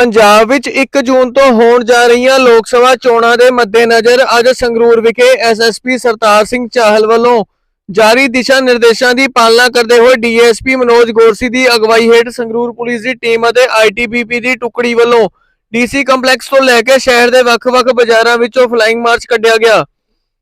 ਪੰਜਾਬ ਵਿੱਚ 1 ਜੂਨ ਤੋਂ ਹੋਣ ਜਾ ਰਹੀਆਂ ਲੋਕ ਸਭਾ ਚੋਣਾਂ ਦੇ ਮੱਦੇਨਜ਼ਰ ਅੱਜ ਸੰਗਰੂਰ ਵਿਖੇ ਐਸਐਸਪੀ ਸਰਤਾਰ ਸਿੰਘ ਚਾਹਲ ਵੱਲੋਂ ਜਾਰੀ ਦਿਸ਼ਾ ਨਿਰਦੇਸ਼ਾਂ ਦੀ ਪਾਲਣਾ ਕਰਦੇ ਹੋਏ ਡੀਐਸਪੀ ਮਨੋਜ ਗੋਰਸੀ ਦੀ ਅਗਵਾਈ ਹੇਠ ਸੰਗਰੂਰ ਪੁਲਿਸ ਦੀ ਟੀਮ ਅਤੇ ਆਈਟੀਬੀਪੀ ਦੀ ਟੁਕੜੀ ਵੱਲੋਂ ਡੀਸੀ ਕੰਪਲੈਕਸ ਤੋਂ ਲੈ ਕੇ ਸ਼ਹਿਰ ਦੇ ਵੱਖ-ਵੱਖ ਬਾਜ਼ਾਰਾਂ ਵਿੱਚੋਂ ਫਲਾਈਂਗ ਮਾਰਚ ਕੱਢਿਆ ਗਿਆ।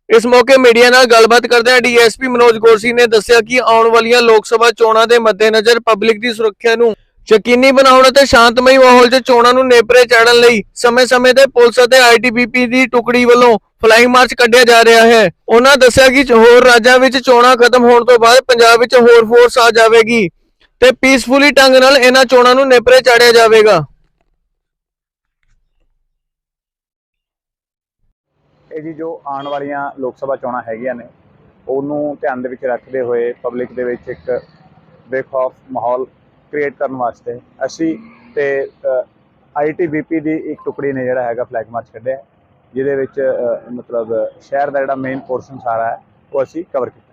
ਇਸ ਮੌਕੇ ਮੀਡੀਆ ਨਾਲ ਗੱਲਬਾਤ ਕਰਦਿਆਂ ਡੀਐਸਪੀ ਮਨੋਜ ਗੋਰਸੀ ਨੇ ਦੱਸਿਆ ਕਿ ਆਉਣ ਵਾਲੀਆਂ ਲੋਕ ਸਭਾ ਚੋਣਾਂ ਦੇ ਮੱਦੇਨਜ਼ਰ ਪਬਲਿਕ ਦੀ ਸੁਰੱਖਿਆ ਨੂੰ ਯਕੀਨੀ ਬਣਾਉਣ ਅਤੇ ਸ਼ਾਂਤਮਈ ਮਾਹੌਲ 'ਚ ਚੋਣਾਂ ਨੂੰ ਨੇਪਰੇ ਚਾੜਨ ਲਈ ਸਮੇਂ-ਸਮੇਂ ਤੇ ਪੁਲਿਸ ਅਤੇ ਆਈਟੀਬੀਪੀ ਦੀ ਟੁਕੜੀ ਵੱਲੋਂ ਫਲਾਈਂਗ ਮਾਰਚ ਕੱਢਿਆ ਜਾ ਰਿਹਾ ਹੈ। ਉਹਨਾਂ ਦੱਸਿਆ ਕਿ ਹੋਰ ਰਾਜਾਂ ਵਿੱਚ ਚੋਣਾਂ ਖਤਮ ਹੋਣ ਤੋਂ ਬਾਅਦ ਪੰਜਾਬ ਵਿੱਚ ਹੋਰ ਫੋਰਸ ਆ ਜਾਵੇਗੀ ਤੇ ਪੀਸਫੁਲੀ ਢੰਗ ਨਾਲ ਇਹਨਾਂ ਚੋਣਾਂ ਨੂੰ ਨੇਪਰੇ ਚਾੜਿਆ ਜਾਵੇਗਾ। ਇਹ ਜੀ ਜੋ ਆਉਣ ਵਾਲੀਆਂ ਲੋਕ ਸਭਾ ਚੋਣਾਂ ਹੈਗੀਆਂ ਨੇ, ਉਹਨੂੰ ਧਿਆਨ ਦੇ ਵਿੱਚ ਰੱਖਦੇ ਹੋਏ ਪਬਲਿਕ ਦੇ ਵਿੱਚ ਇੱਕ ਬੇਖੌਫ ਮਾਹੌਲ ਕ੍ਰੀਏਟ ਕਰਨ ਵਾਸਤੇ। ਅਸੀਂ ਤੇ ਆਈਟੀਬੀਪੀ ਦੀ ਇੱਕ ਟੁਕੜੀ ਨੇ ਜਿਹੜਾ ਹੈਗਾ ਫਲੈਗ ਮਾਰਚ ਕੱਢਿਆ ਜਿਹਦੇ ਵਿੱਚ ਮਤਲਬ ਸ਼ਹਿਰ ਦਾ ਜਿਹੜਾ ਮੇਨ ਪੋਰਸ਼ਨ ਸਾਰਾ ਹੈ ਉਹ ਅਸੀਂ ਕਵਰ ਕੀਤਾ।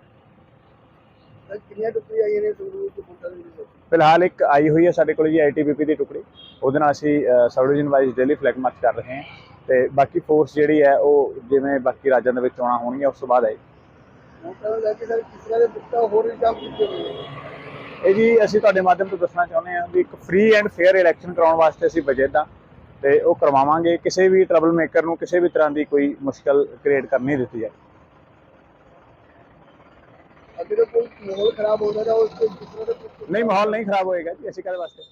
ਕਿੰਨੀਆਂ ਟੁਕੜੀਆਂ ਆਈਆਂ ਨੇ ਸੰਗਰੂਰ ਤੋਂ ਵੋਟਾਂ ਦੇ ਵਿੱਚ ਫਿਲਹਾਲ ਇੱਕ ਆਈ ਹੋਈ ਹੈ ਸਾਡੇ ਕੋਲ ਜੀ ਆਈਟੀਬੀਪੀ ਦੀ ਟੁਕੜੀ। ਉਹਦੇ ਨਾਲ ਅਸੀਂ sub division wise daily flag march ਕਰ ਰਹੇ ਹਾਂ। ਤੇ ਬਾਕੀ ਫੋਰਸ ਜਿਹੜੀ ਹੈ ਉਹ ਜਿਵੇਂ ਬਾਕੀ ਰਾਜਾਂ ਦੇ ਵਿੱਚ ਚੋਣਾਂ ਹੋਣਗੀਆਂ ਉਸ ਤੋਂ ਬਾਅਦ ਵੋਟਾਂ ਨੂੰ ਲੈ ਕੇ ਸਰ ਕਿਸ ਤਰ੍ਹਾਂ ਦੇ ਹੋਰ ਵੀ ਕੰਮ ਕੀਤੇ ਹੋਏ ਇਹ ਜੀ ਅਸੀਂ ਤੁਹਾਡੇ ਮਾਧਿਅਮ ਤੋਂ ਦੱਸਣਾ ਚਾਹੁੰਦੇ ਹਾਂ ਵੀ ਇੱਕ ਫ੍ਰੀ ਐਂਡ ਫੇਅਰ ਇਲੈਕਸ਼ਨ ਕਰਾਉਣ ਵਾਸਤੇ ਅਸੀਂ ਬਜਟ ਦਾ ਤੇ ਉਹ ਕਰਵਾਵਾਂਗੇ। ਕਿਸੇ ਵੀ ਟਰਬਲ ਮੇਕਰ ਨੂੰ ਕਿਸੇ ਵੀ ਤਰ੍ਹਾਂ ਦੀ ਕੋਈ ਮੁਸ਼ਕਲ ਕ੍ਰੀਏਟ ਕਰਨ ਨਹੀਂ ਦਿੱਤੀ ਜਾਏ ਅਗਰ ਕੋਈ ਮਾਹੌਲ ਖਰਾਬ ਹੋ ਤਾਂ ਉਸ ਤੇ ਨਹੀਂ ਮਾਹੌਲ ਨਹੀਂ ਖਰਾਬ ਹੋਏਗਾ ਜੀ ਅਸੀਂ ਕਾਹਦੇ ਵਾਸਤੇ?